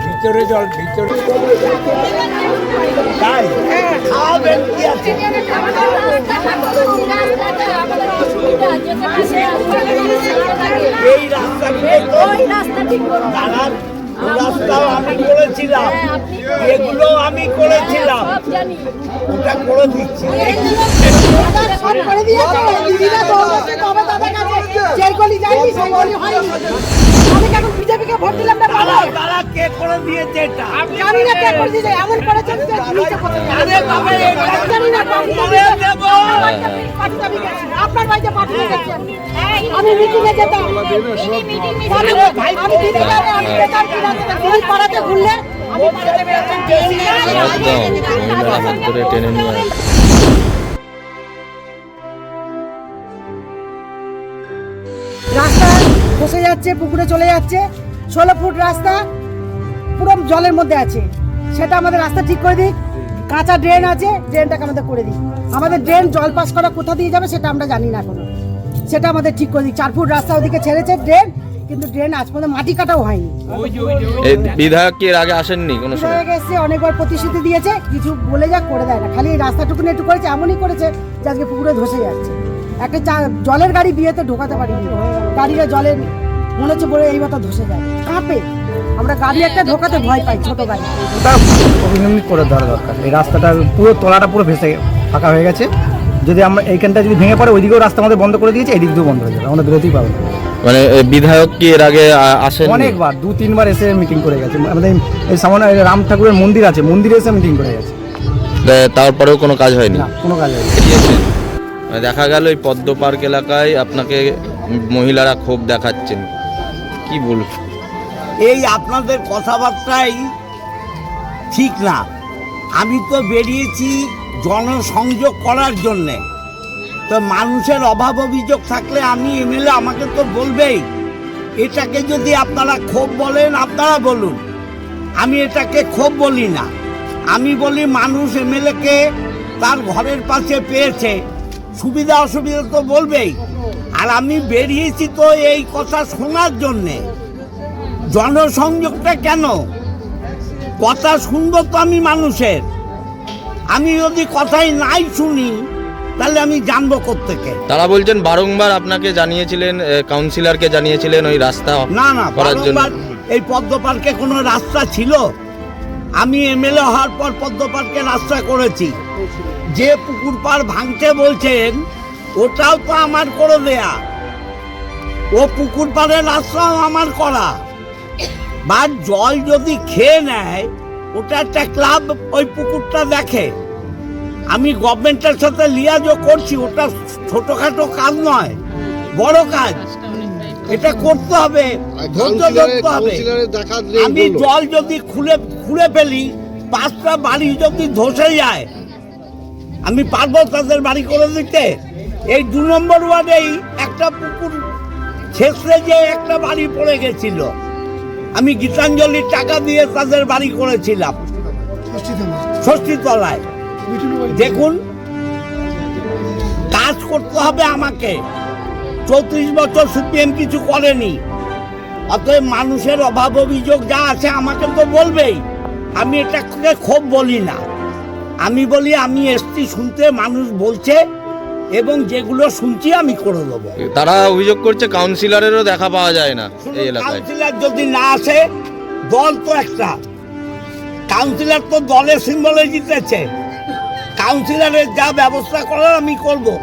ভিতরে জল ভিতরে তাই? খাওয়াবেন কি আছে? এই রাস্তাগুলো তো দাঁড়ান রাস্তাও আমি করেছিলাম। এগুলো আমি করেছিলাম। ওটা করে দিচ্ছি সব করে দিয়েছে দিদিরা দৌড়াচ্ছে তবে তাদের কাছে যেই গলি যায়নি সেই গলি হয়নি। আমি এখন বিজেপিকে ভোট দিলাম না তারা তারা কে করে দিয়েছে এটা? জানি না কে করে দিয়েছে এমন করেছে যে নিচে কোথায় আরে বাবা এটা জানি না কোন করে দেব। গেছি। আপনার বাড়িতে পাঠিয়ে গেছেন আমি মিটিংয়ে যেতাম। আমি দিদি যাব আমি বেকার কিনা দিদি পাড়াতে ঘুরলে আমি পাড়াতে বেরোতাম। একদম। ধরে টেনে নিয়ে যাচ্ছে পুকুরে চলে যাচ্ছে। ষোলো ফুট রাস্তা পুরো জলের মধ্যে আছে। সেটা আমাদের রাস্তা ঠিক করে দিক। কাঁচা ড্রেন আছে ড্রেনটাকে আমাদের করে দিক। আমাদের ড্রেন জল পাস করা কোথা দিয়ে যাবে সেটা আমরা জানি না এখনও। সেটা আমাদের ঠিক করে দিক। চার ফুট রাস্তা ওদিকে ছেড়েছে ড্রেন কিন্তু ড্রেন আজ পর্যন্ত মাটি কাটাও হয়নি। বিধায়ক কি এর আগে আসেননি কোনো বিধায়ক এসে অনেকবার প্রতিশ্রুতি দিয়েছে কিছু বলে যা করে দেয় না। খালি এই রাস্তাটুকুনি একটু করেছে এমনই করেছে যে আজকে পুকুরে ধসে যাচ্ছে। একটা চা- জলের গাড়ি বিয়েতে ঢোকাতে পারিনি। গাড়িটা জলের মনে হচ্ছে বলে এই মতো ধসে যায়। কাঁপে। আমরা গাড়ি একটা ঢোকাতে ভয় পাই ছোট গাড়ি। অভিনন্দন করে দেওয়া দরকার। এই রাস্তাটা পুরো তলাটা পুরো ভেসে ফাঁকা হয়ে গেছে। যদি আমরা এইখানটা যদি ভেঙে পড়ে ওইদিকেও রাস্তা আমাদের বন্ধ করে দিয়েছে এদিক দিয়েও বন্ধ হয়ে যাবে। আমরা বেরোতেই পাবো মানে বিধায়ক কি এর আগে আ- অনেকবার দু তিনবার এসে মিটিং করে গেছে। আমাদের এই সামনে রাম ঠাকুরের মন্দির আছে মন্দিরে এসে মিটিং করে গেছে। তারপরেও কোনো কাজ হয়নি? না কোনো কাজ হয়নি। মানে দেখা গেল এই পদ্ম পার্ক এলাকায় আপনাকে মহিলারা ক্ষোভ দেখাচ্ছেন। কি বলব? এই আপনাদের কথাবার্তাই ঠিক না। আমি তো বেরিয়েছি জনসংযোগ করার জন্যে। তো মানুষের অভাব অভিযোগ থাকলে আমি এমএলএ আমাকে তো বলবেই। এটাকে যদি আপনারা ক্ষোভ বলেন, আপনারা বলুন। আমি এটাকে ক্ষোভ বলি না। আমি বলি মানুষ এমএলএকে তার ঘরের পাশে পেয়েছে। সুবিধা অসুবিধা তো বলবেই। আর আমি বেরিয়েছি তো এই কথা শোনার জন্যে। জনসংযোগটা কেন? কথা শুনব তো আমি মানুষের। আমি যদি কথাই নাই শুনি তাহলে আমি জানব কোত্থেকে? তারা বলছেন বারংবার আপনাকে জানিয়েছিলেন কাউন্সিলরকে জানিয়েছিলেন ওই রাস্তা না না করার জন্য। বারংবার এই পদ্ম পার্কে কোনো রাস্তা ছিল? আমি এমএলএ হওয়ার পর পদ্ম পার্কে রাস্তা করেছি। যে পুকুর পাড় ভাঙতে বলছেন ওটাও তো আমার করে দেয়া। ও পুকুর পাড়ের রাস্তাও আমার করা। বা জল যদি খেয়ে নেয় ওটা একটা ক্লাব ওই পুকুরটা দেখে। আমি গভর্নমেন্টের সাথে লিয়াজও করছি ওটা ছোটখাটো কাজ নয় বড় কাজ। এটা করতে হবে ধৈর্য ধরতে হবে। আমি জল যদি খুলে খুলে ফেলি পাঁচটা বাড়ি যদি ধসে যায় আমি পারব তাদের বাড়ি করে দিতে? এই দু নম্বর ওয়ার্ডেই একটা পুকুর ছেঁচড়ে যে একটা বাড়ি পড়ে গেছিল। আমি গীতাঞ্জলির টাকা দিয়ে তাদের বাড়ি করেছিলাম। ষষ্ঠী তলায় দেখুন, কাজ করতে হবে আমাকে। চৌত্রিশ বছর সিপিএম কিছু করেনি। অতএব মানুষের অভাব অভিযোগ যা আছে আমাকে তো বলবেই। আমি এটাকে ক্ষোভ বলি না। আমি বলি, আমি এসছি শুনতে, মানুষ বলছে এবং যেগুলো শুনছি আমি করে দেবো। তারা অভিযোগ করছে কাউন্সিলরেরও দেখা পাওয়া যায় না এই এলাকায়। কাউন্সিলর যদি না আসে দল তো একটা। কাউন্সিলর তো দলের সিম্বলে জিতেছে। কাউন্সিলরের যা ব্যবস্থা করার আমি করব।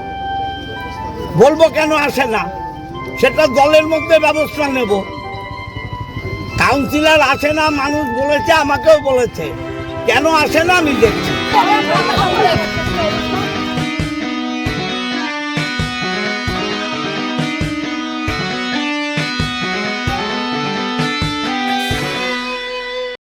বলব কেন আসে না? সেটা দলের মধ্যে ব্যবস্থা নেব। কাউন্সিলর আসে না মানুষ বলেছে আমাকেও বলেছে। কেন আসে না আমি দেখছি।